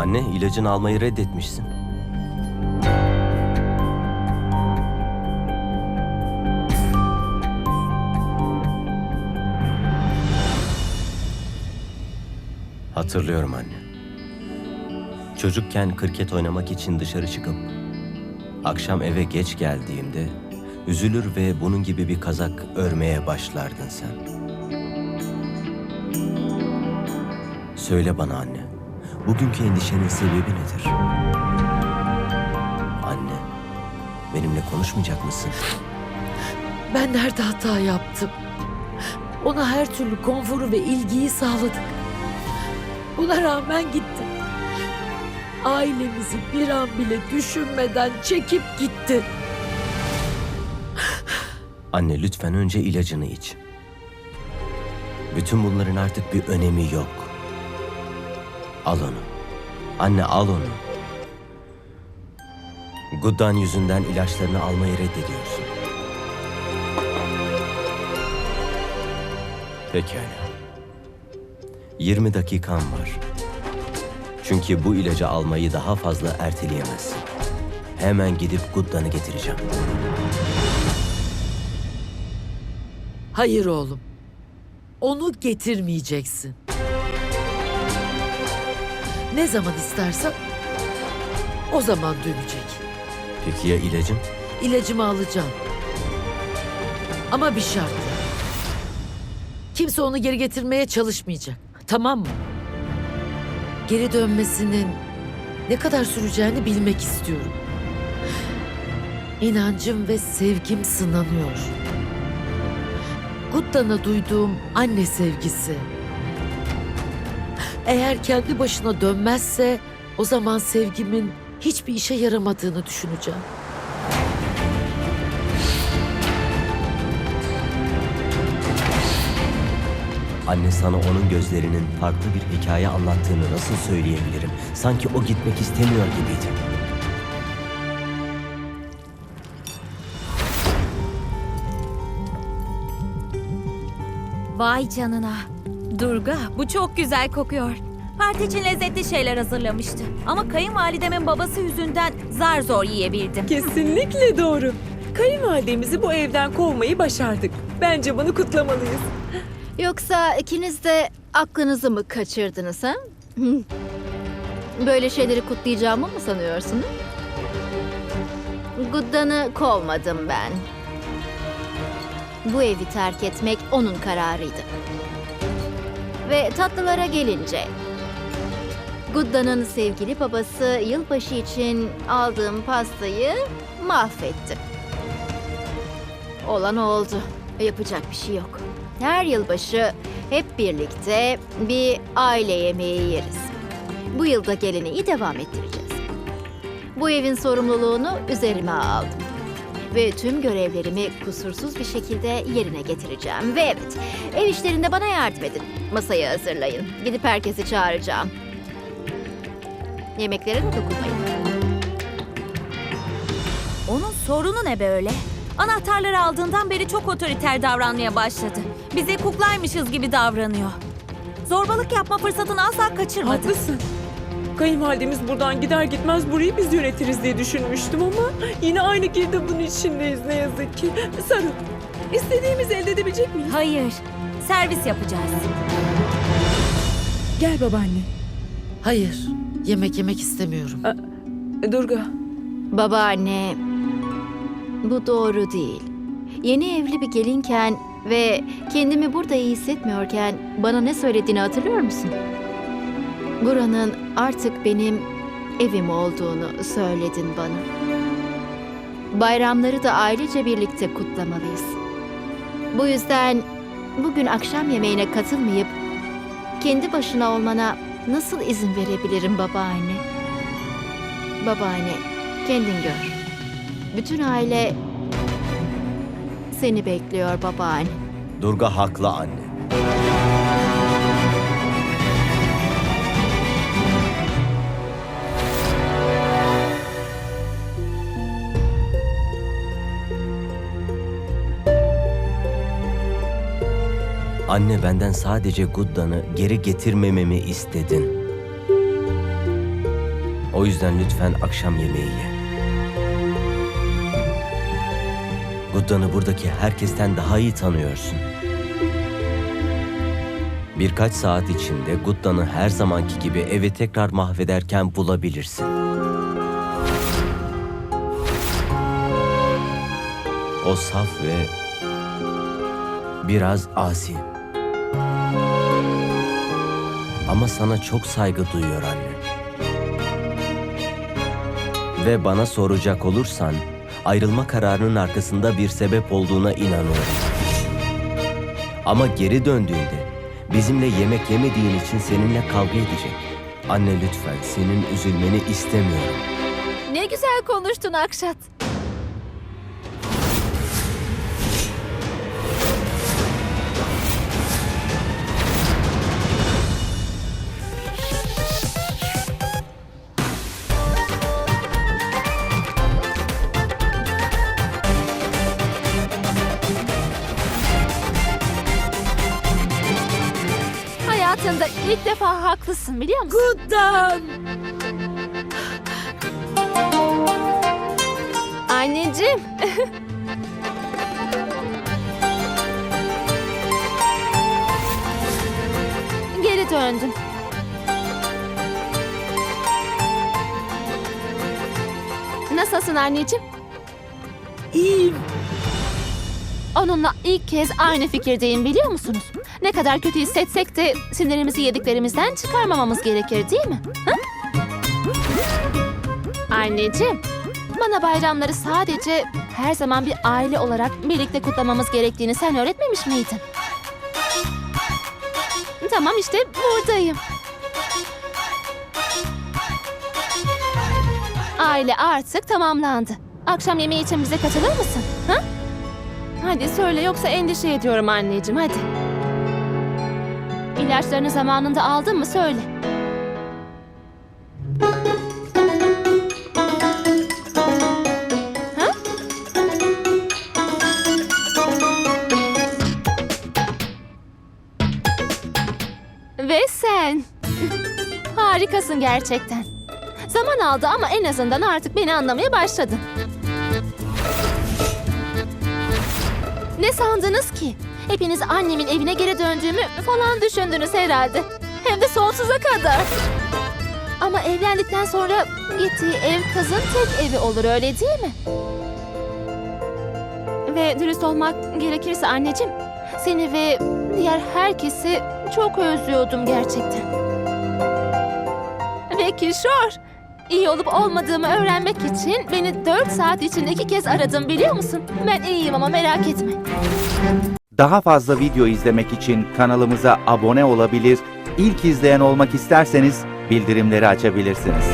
Anne ilacını almayı reddetmişsin. Hatırlıyorum anne. Çocukken kriket oynamak için dışarı çıkıp akşam eve geç geldiğimde üzülür ve bunun gibi bir kazak örmeye başlardın sen. Söyle bana anne. Bugünkü endişenin sebebi nedir? Anne, benimle konuşmayacak mısın? Ben nerede hata yaptım? Ona her türlü konforu ve ilgiyi sağladık. Buna rağmen gitti. Ailemizi bir an bile düşünmeden çekip gitti. Anne lütfen önce ilacını iç. Bütün bunların artık bir önemi yok. Al onu. Anne al onu. Guddan yüzünden ilaçlarını almayı reddediyorsun. Pekala. 20 dakikan var. Çünkü bu ilacı almayı daha fazla erteleyemezsin. Hemen gidip Guddan'ı getireceğim. Hayır oğlum. Onu getirmeyeceksin. Ne zaman istersen o zaman dönecek. Peki ya ilacın? İlacımı alacağım. Ama bir şartla. Kimse onu geri getirmeye çalışmayacak. Tamam mı? Geri dönmesinin ne kadar süreceğini bilmek istiyorum. İnancım ve sevgim sınanıyor. Guttan'a duyduğum anne sevgisi. Eğer kendi başına dönmezse o zaman sevgimin hiçbir işe yaramadığını düşüneceğim. Anne sana onun gözlerinin farklı bir hikaye anlattığını nasıl söyleyebilirim? Sanki o gitmek istemiyor gibiydi. Vay canına. Durga bu çok güzel kokuyor. Parti için lezzetli şeyler hazırlamıştı. Ama kayınvalidemin babası yüzünden zar zor yiyebildim. Kesinlikle doğru. Kayınvalidemizi bu evden kovmayı başardık. Bence bunu kutlamalıyız. Yoksa ikiniz de aklınızı mı kaçırdınız ha? Böyle şeyleri kutlayacağımı mı sanıyorsunuz? Guddan'ı kovmadım ben. Bu evi terk etmek onun kararıydı. Ve tatlılara gelince... Guddan'ın sevgili babası yılbaşı için aldığım pastayı mahvetti. Olan oldu. Yapacak bir şey yok. Her yılbaşı hep birlikte bir aile yemeği yeriz. Bu yılda geleneği devam ettireceğiz. Bu evin sorumluluğunu üzerime aldım. Ve tüm görevlerimi kusursuz bir şekilde yerine getireceğim. Ve evet, ev işlerinde bana yardım edin. Masayı hazırlayın. Gidip herkesi çağıracağım. Yemeklere de dokunmayın. Onun sorunu ne böyle? Anahtarları aldığından beri çok otoriter davranmaya başladı. Bize kuklaymışız gibi davranıyor. Zorbalık yapma fırsatını asla kaçırmadı. Haklısın. Kayınvalidemiz buradan gider gitmez burayı biz yönetiriz diye düşünmüştüm ama yine aynı girdabın içindeyiz ne yazık ki. Sarıl. İstediğimizi elde edebilecek miyiz? Hayır, servis yapacağız. Gel babaanne. Hayır, yemek yemek istemiyorum. Durga. Babaanne, bu doğru değil. Yeni evli bir gelinken ve kendimi burada iyi hissetmiyorken bana ne söylediğini hatırlıyor musun? Buranın artık benim evim olduğunu söyledin bana. Bayramları da ailece birlikte kutlamalıyız. Bu yüzden bugün akşam yemeğine katılmayıp kendi başına olmana nasıl izin verebilirim babaanne? Babaanne, kendin gör. Bütün aile seni bekliyor babaanne. Durga haklı anne. Anne benden sadece Guddan'ı geri getirmememi istedin. O yüzden lütfen akşam yemeği ye. Guddan'ı buradaki herkesten daha iyi tanıyorsun. Birkaç saat içinde Guddan'ı her zamanki gibi evi tekrar mahvederken bulabilirsin. O saf ve biraz asi. Ama sana çok saygı duyuyor anne. Ve bana soracak olursan ayrılma kararının arkasında bir sebep olduğuna inanıyorum. Ama geri döndüğünde bizimle yemek yemediğin için seninle kavga edecek. Anne lütfen senin üzülmeni istemiyorum. Ne güzel konuştun Akşat. Hayatında ilk defa haklısın biliyor musun? Guddan! Anneciğim. Geri döndüm. Nasılsın anneciğim? İyiyim. Onunla ilk kez aynı fikirdeyim biliyor musunuz? Ne kadar kötü hissetsek de sinirimizi yediklerimizden çıkarmamamız gerekir değil mi? Hı? Anneciğim, bana bayramları sadece her zaman bir aile olarak birlikte kutlamamız gerektiğini sen öğretmemiş miydin? Tamam işte buradayım. Aile artık tamamlandı. Akşam yemeği için bize katılır mısın? Ha? Hadi söyle yoksa endişe ediyorum anneciğim hadi. İlaçlarını zamanında aldın mı söyle. Ha? Ve sen. Harikasın gerçekten. Zaman aldı ama en azından artık beni anlamaya başladın. Ne sandınız ki? Hepiniz annemin evine geri döndüğümü falan düşündünüz herhalde. Hem de sonsuza kadar. Ama evlendikten sonra gittiği ev kızın tek evi olur öyle değil mi? Ve dürüst olmak gerekirse anneciğim, seni ve diğer herkesi çok özlüyordum gerçekten. Ve Kişor, iyi olup olmadığımı öğrenmek için beni dört saat içinde iki kez aradın biliyor musun? Ben iyiyim ama merak etme. Daha fazla video izlemek için kanalımıza abone olabilir, ilk izleyen olmak isterseniz bildirimleri açabilirsiniz.